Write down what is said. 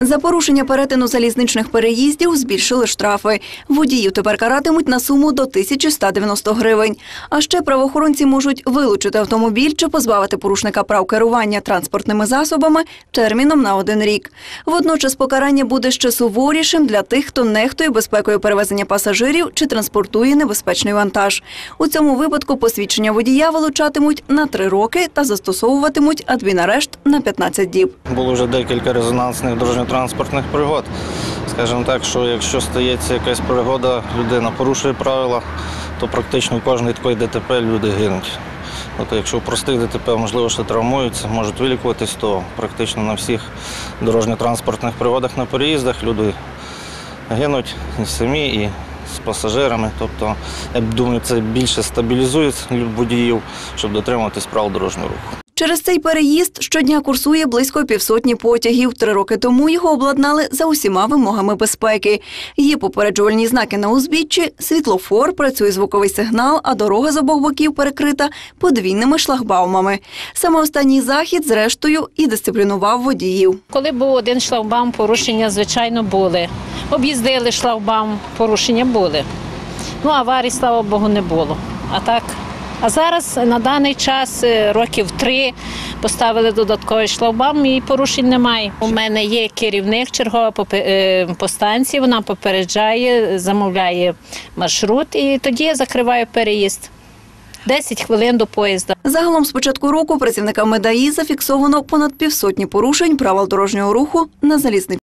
За порушення перетину залізничних переїздів збільшили штрафи. Водіїв тепер каратимуть на суму до 1190 гривень. А ще правоохоронці можуть вилучити автомобіль чи позбавити порушника прав керування транспортними засобами терміном на один рік. Водночас покарання буде ще суворішим для тих, хто нехтує безпекою перевезення пасажирів чи транспортує небезпечний вантаж. У цьому випадку посвідчення водія вилучатимуть на три роки та застосовуватимуть адмінарешт на 15 діб. Було вже декілька резонансних дорожньо-транспортних пригод. Скажімо так, що якщо стається якась пригода, людина порушує правила, то практично в кожній ДТП люди гинуть. Тобто, якщо в простих ДТП, можливо, що травмуються, можуть вилікуватись, то практично на всіх дорожньо-транспортних пригодах на переїздах люди гинуть і самі, і з пасажирами. Тобто, я думаю, це більше стабілізує водіїв, щоб дотримуватись правил дорожнього руху. Через цей переїзд щодня курсує близько півсотні потягів. Три роки тому його обладнали за усіма вимогами безпеки. Є попереджувальні знаки на узбіччі, світлофор, працює звуковий сигнал, а дорога з обох боків перекрита подвійними шлагбаумами. Саме останній захід, зрештою, і дисциплінував водіїв. Коли був один шлагбаум, порушення, звичайно, були. Об'їздили шлагбаум, порушення були. Ну, аварій, слава Богу, не було. А так. А зараз на даний час е, років три поставили додатковий шлагбаум і порушень немає. У мене є керівник чергова по, е, по станції, вона попереджає, замовляє маршрут і тоді я закриваю переїзд. 10 хвилин до поїзда. Загалом з початку року працівниками ДАІ зафіксовано понад півсотні порушень правил дорожнього руху на залізниці.